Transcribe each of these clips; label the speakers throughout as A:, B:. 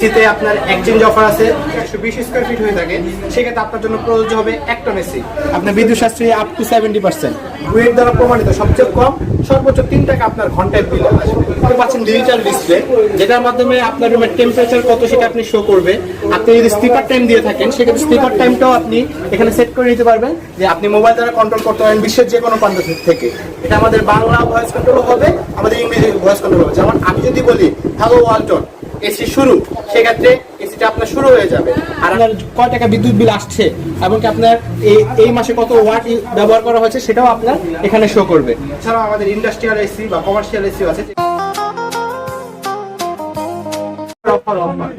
A: এসিতে আপনার exchange offer আছে, একশো বিশ স্কোয়ার ফিট হয়ে থাকে, সেক্ষেত্রে আপনার জন্য প্রযোজ্য হবে এক টন এসি আপনার বিদ্যুৎ সাশ্রয়ী আপ টু সেভেন্টি পার্সেন্ট ওয়েট দ্বারা প্রমাণিত, সবচেয়ে কম, সর্বোচ্চ তিন টাকা আপনার ঘন্টায় বিল আসবে পাচ্ছেন ডিজিটাল ডিসপ্লে যেটার মাধ্যমে আপনার রুমের টেম্পারেচার কত সেটা আপনি শো করবে। আপনি যদি স্পিকার টাইম দিয়ে থাকেন, সেক্ষেত্রে স্পিকার টাইমটাও আপনি এখানে সেট করে নিতে পারবেন, যে আপনি মোবাইল দ্বারা কন্ট্রোল করতে পারেন বিশ্বের যে কোনো প্রান্ত থেকে। এটা আমাদের বাংলা ভয়েস কন্ট্রোল হবে, আমাদের ইংরেজি ভয়েস কন্ট্রোল হবে। যেমন আমি যদি বলি হ্যালো ওয়ালটন এসি শুরু সেক্ষেত্রে এসিটা আপনার শুরু হয়ে যাবে। আর আপনার কয় টাকা বিদ্যুৎ বিল আসছে এবং কি আপনার এই এই মাসে কত ওয়াট ব্যবহার করা হয়েছে সেটাও আপনার এখানে শো করবে। এছাড়াও আমাদের ইন্ডাস্ট্রিয়াল এসি বা কমার্শিয়াল এসিও আছে। অফার অফার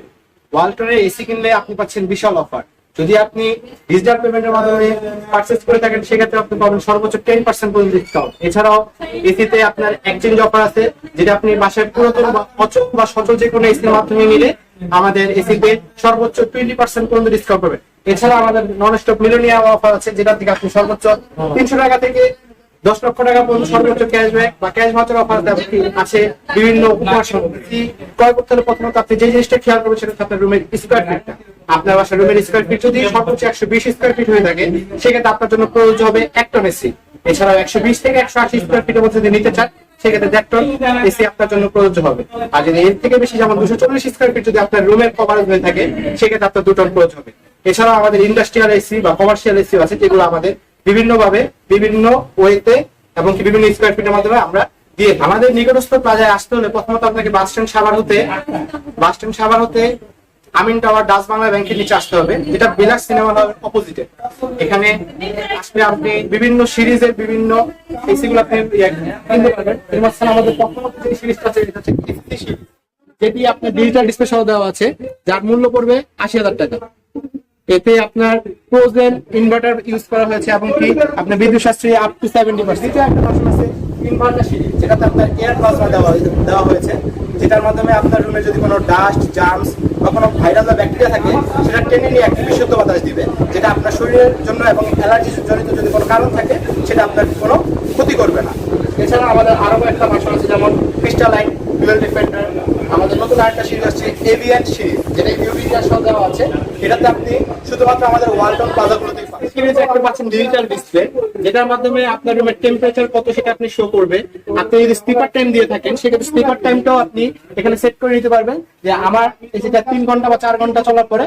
A: ওয়ালটনের এসি কিনলে আপনি পাচ্ছেন বিশাল অফার যদি আপনি ডিজিটাল পেমেন্টের মাধ্যমে পারচেজ করে থাকেন, সেক্ষেত্রে আপনি পাবেন সর্বোচ্চ টেন পার্সেন্ট পর্যন্ত ডিসকাউন্ট এছাড়াও, এসিতে আপনার এক্সচেঞ্জ অফার আছে, যেটা আপনি বাসায় পুরাতন বা বা সচল যে কোনো এসির মাধ্যমে নিলে আমাদের এসিতে সর্বোচ্চ টোয়েন্টি পার্সেন্ট পর্যন্ত ডিসকাউন্ট পাবেন। এছাড়া আমাদের নন স্টপ মিলিনিয়াম অফার আছে, যেটা থেকে আপনি সর্বোচ্চ তিনশো টাকা থেকে দশ লক্ষ টাকা পর্যন্ত সর্বোচ্চ ক্যাশব্যাক বা ক্যাশ ভাউচার অফার আছে বিভিন্ন উপহার সামগ্রী ক্রয় করতে হলে প্রথমত আপনি যে জিনিসটা খেয়াল করবেন, সেটা আপনার রুমের স্কোয়ার ফিটটা আপনার বাসার রুমের স্কোয়ার ফিট যদি সর্বোচ্চ একশো বিশ স্কোয়ার ফিট হয়ে থাকে, সেক্ষেত্রে আপনার জন্য প্রয়োজন হবে এক টন এসি এছাড়াও একশো বিশ থেকে একশো আশি স্কোয়ার ফিটের মধ্যে যদি নিতে চান, সেক্ষেত্রে দেড় এসি আপনার জন্য প্রযোজ্য হবে। আর যদি এর থেকে বেশি, যেমন দুশো চল্লিশ স্কোয়ার ফিট যদি আপনার রুমের কভারেজ হয়ে থাকে, সেক্ষেত্রে আপনার দু টন প্রয়োজন হবে। এছাড়াও আমাদের ইন্ডাস্ট্রিয়াল এসি বা কমার্শিয়াল এসি আছে, যেগুলো আমাদের বিভিন্ন ভাবে বিভিন্ন ওয়েতে এবং বিভিন্ন স্কোয়ার ফিটের মাধ্যমে আমরা দিয়ে আমাদের নিকটস্থ প্লাজায় আসতে হলে প্রথমত আপনাকে বাস স্ট্যান্ড সাভার হতে বাস স্ট্যান্ড সাভার হতে আমিন টাওয়ার ডাচ বাংলা ব্যাংকের নিচে আসতে হবে। যেটা বিলাস সিনেমা হল অপোজিটে এখানে আসলে আপনি বিভিন্ন সিরিজের বিভিন্ন এসি গুলো আপনি ইয়ে কিনতে পারবেন। এর মাঝখানে আমাদের প্রথমত যে সিরিজটা আছে, এটা হচ্ছে যেটি আপনার ডিজিটাল ডিসপ্লে সহ দেওয়া আছে, যার মূল্য পড়বে আশি হাজার টাকা। এতে আপনার ফ্রোজেন ইনভার্টার ইউজ করা হয়েছে এবং কি আপনার বিদ্যুৎ সাশ্রয়ী আপ টু সেভেন্টি পার্সেন্ট একটা ভার্সন আছে ইনভার্টার সিরিজ যেটাতে আপনার এয়ার প্লাজমা দেওয়া দেওয়া হয়েছে, যেটার মাধ্যমে আপনার রুমে যদি কোনো ডাস্ট জার্মস বা ভাইরাল বা ব্যাকটেরিয়া থাকে, সেটা টেনে নিয়ে একটি বিশুদ্ধ বাতাস দিবে, যেটা আপনার শরীরের জন্য এবং অ্যালার্জি জনিত যদি কোনো কারণ থাকে, সেটা আপনার কোনো ক্ষতি করবে না। এছাড়া আমাদের আরও একটা ভাষা আছে, যেমন ক্রিস্টালাইন ডুয়েল ডিফেন্ডার আমাদের নতুন আরেকটা সিরিজ আছে এভিয়ান সিরিজ যেটা ইউরিয়া সহ দেওয়া আছে। এটাতে আপনি শুধুমাত্র আমাদের পাচ্ছেন ডিজিটাল যেটার মাধ্যমে আপনার টেম্পারেচার কত সেটা আপনি শো করবে। আপনি স্পিকার টাইম দিয়ে থাকেন, সেক্ষেত্রে টাইমটাও আপনি এখানে সেট করে নিতে পারবেন যে আমার এসিটা তিন ঘণ্টা বা চার ঘণ্টা চলার পরে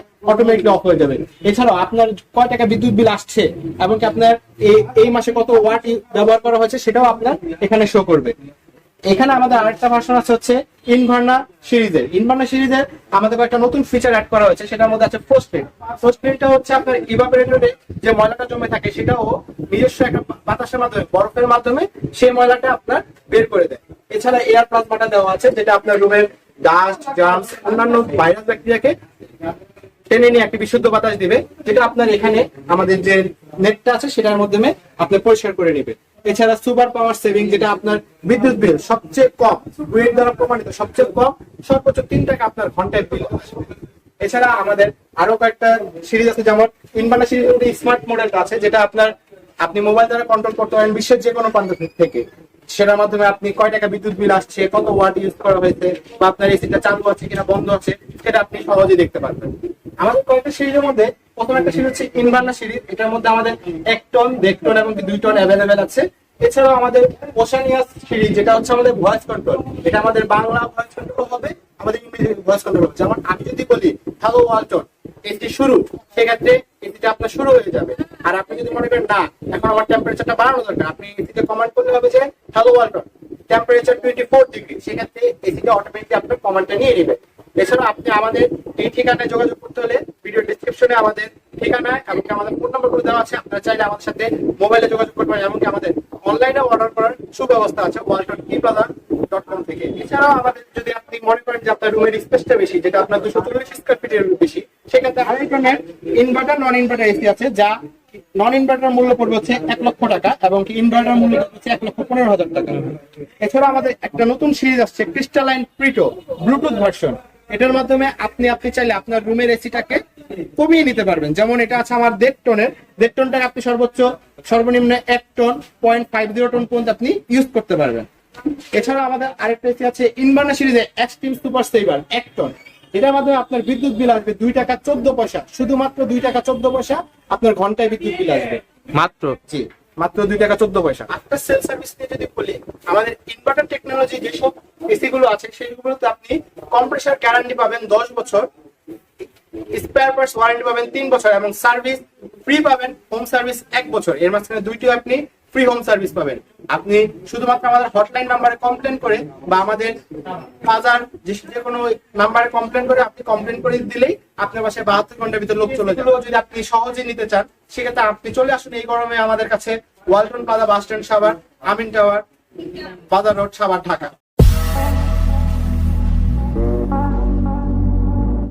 A: অফ হয়ে যাবে। এছাড়াও আপনার কয় টাকা বিদ্যুৎ বিল আসছে এবং আপনার এই মাসে কত ওয়াট ব্যবহার করা হয়েছে সেটাও আপনার এখানে শো করবে। এখানে আমাদের আরেকটা ভার্সন আছে হচ্ছে ইনভার্না সিরিজের। ইনভার্না সিরিজের আমাদের একটা নতুন ফিচার অ্যাড করা হয়েছে, সেটার মধ্যে আছে ফ্রোস্টেড ফ্রোস্টেডটা হচ্ছে আপনার ইভাপোরেটরে যে ময়লাটা জমে থাকে, সেটাও নিজস্ব একটা বাতাসের মাধ্যমে, বরফের মাধ্যমে সেই ময়লাটা আপনার বের করে দেয়। এছাড়া এয়ার প্লাজমাটা দেওয়া আছে, যেটা আপনার রুমের ডাস্ট জার্মস অন্যান্য ভাইরাস ব্যাকটেরিয়াকে টেনে নিয়ে একটি বিশুদ্ধ বাতাস দিবে, যেটা আপনার এখানে আমাদের যে নেটটা আছে, সেটার মাধ্যমে আপনি পরিষ্কার করে নেবে এছাড়া সুপার পাওয়ার সেভিং, যেটা আপনার বিদ্যুৎ বিল সবচেয়ে কম ওয়েট দ্বারা প্রমাণিত সবচেয়ে কম, সর্বোচ্চ তিন টাকা আপনার ঘন্টায় বিল এছাড়া আমাদের আরও কয়েকটা সিরিজ আছে, যেমন ইনভার্টার সিরিজ স্মার্ট মডেলটা আছে, যেটা আপনার, আপনি মোবাইল দ্বারা কন্ট্রোল করতে পারেন বিশ্বের যে কোনো প্রান্ত থেকে। সেটার মাধ্যমে আপনি কয় টাকা বিদ্যুৎ বিল আসছে, কত ওয়াট ইউজ করা হয়েছে, বা আপনার এসিটা চালু আছে কিনা, বন্ধ আছে, সেটা আপনি সহজেই দেখতে পারবেন। আমাদের কয়েকটা সিরিজের মধ্যে প্রথম একটা সিরিজ হচ্ছে ইনভার্না সিরিজ। এটার মধ্যে আমাদের এক টন দেড় টন এবং দুই টন অ্যাভেলেবেল আছে। এছাড়াও আমাদের ওশানিয়াস সিরিজ, যেটা হচ্ছে আমাদের ভয়েস কন্ট্রোল এটা আমাদের বাংলা ভয়েস কন্ট্রোল হবে, আমাদের ইংরেজি ভয়েস কন্ট্রোল হবে। যেমন আমি যদি বলি হ্যালো ওয়ালটন এসি শুরু, সেক্ষেত্রে এসিটা আপনার শুরু হয়ে যাবে। আর আপনি যদি মনে করেন, না, এখন আমার টেম্পারেচারটা বাড়ানো দরকার, আপনি এসিতে কমান্ড করলে হবে যে hello Walton temperature twenty four degree সেক্ষেত্রে এসিটা অটোমেটিক আপনার কমান্ডটা নিয়ে নেবে। এছাড়া আপনি আমাদের এই ঠিকানায় যোগাযোগ করতে হলে ভিডিও ডিসক্রিপশনে আমাদের ঠিকানা এবং আমাদের ফোন নাম্বার করে দেওয়া আছে। আপনারা চাইলে আমাদের সাথে মোবাইলে যোগাযোগ করতে পারেন, এমনকি আমাদের অনলাইনে অর্ডার করার সুব্যবস্থা আছে Walton e plaza dot com থেকে। এছাড়াও আমাদের যদি আপনি মনে করেন যে আপনার রুমের স্পেসটা বেশি, যেটা আপনার দুশো চল্লিশ স্কোয়ার ফিটের বেশি, সেক্ষেত্রে আরেক ধরনের ইনভার্টার নন ইনভার্টার এসি আছে, যা নন ইনভার্টার মূল্য পড়বে হচ্ছে এক লক্ষ টাকা এবং ইনভার্টার মূল্য হচ্ছে এক লক্ষ পনেরো হাজার টাকা। এছাড়া আমাদের একটা নতুন সিরিজ আসছে ক্রিস্টালাইন প্রিটো ব্লুটুথ ভার্সন এটার মাধ্যমে আপনি আপনি চাইলে আপনার রুমের এসিটাকে কমিয়ে নিতে পারবেন। যেমন এটা আছে আমার দেড় টনের দেড় টনটাকে আপনি সর্বোচ্চ, সর্বনিম্ন এক ton point five zero ton পর্যন্ত আপনি ইউজ করতে পারবেন। এছাড়া আমাদের আরেকটা এসি আছে ইনভার্নার সিরিজে এক্সট্রিম সুপার সেভার এক টন এটার মাধ্যমে আপনার বিদ্যুৎ বিল আসবে দুই টাকা চোদ্দ পয়সা। শুধুমাত্র দুই টাকা চোদ্দ পয়সা আপনার ঘন্টায় বিদ্যুৎ বিল আসবে।
B: মাত্র?
A: জি মাত্র দুই টাকা চোদ্দ পয়সা। আফটার সেল সার্ভিস নিয়ে যদি বলি আমাদের ইনভার্টার টেকনোলজি যেসব এসি গুলো আছে সেগুলোতে আপনি কম্প্রেসার গ্যারান্টি পাবেন দশ বছর স্পেয়ার পার্টস ওয়ারেন্টি পাবেন তিন বছর এবং সার্ভিস ফ্রি পাবেন হোম সার্ভিস এক বছর। এর মাঝখানে দুইটি আপনি ফ্রি হোম সার্ভিস পাবেন। আপনি শুধুমাত্র আমাদের হটলাইন নাম্বারে কমপ্লেন করে বা আমাদের বাজার যে কোনো নাম্বারে কমপ্লেন করে আপনি কমপ্লেন করে দিলেই আপনার বাসায় বাহাত্তর ঘণ্টার ভিতরে লোক চলে যাবে। যদি আপনি সহজে নিতে চান, সেক্ষেত্রে আপনি চলে আসুন এই গরমে আমাদের কাছে ওয়ালটন প্লাজা বাস স্ট্যান্ড সাবার আমিন টাওয়ার বাজার রোড সাবার ঢাকা।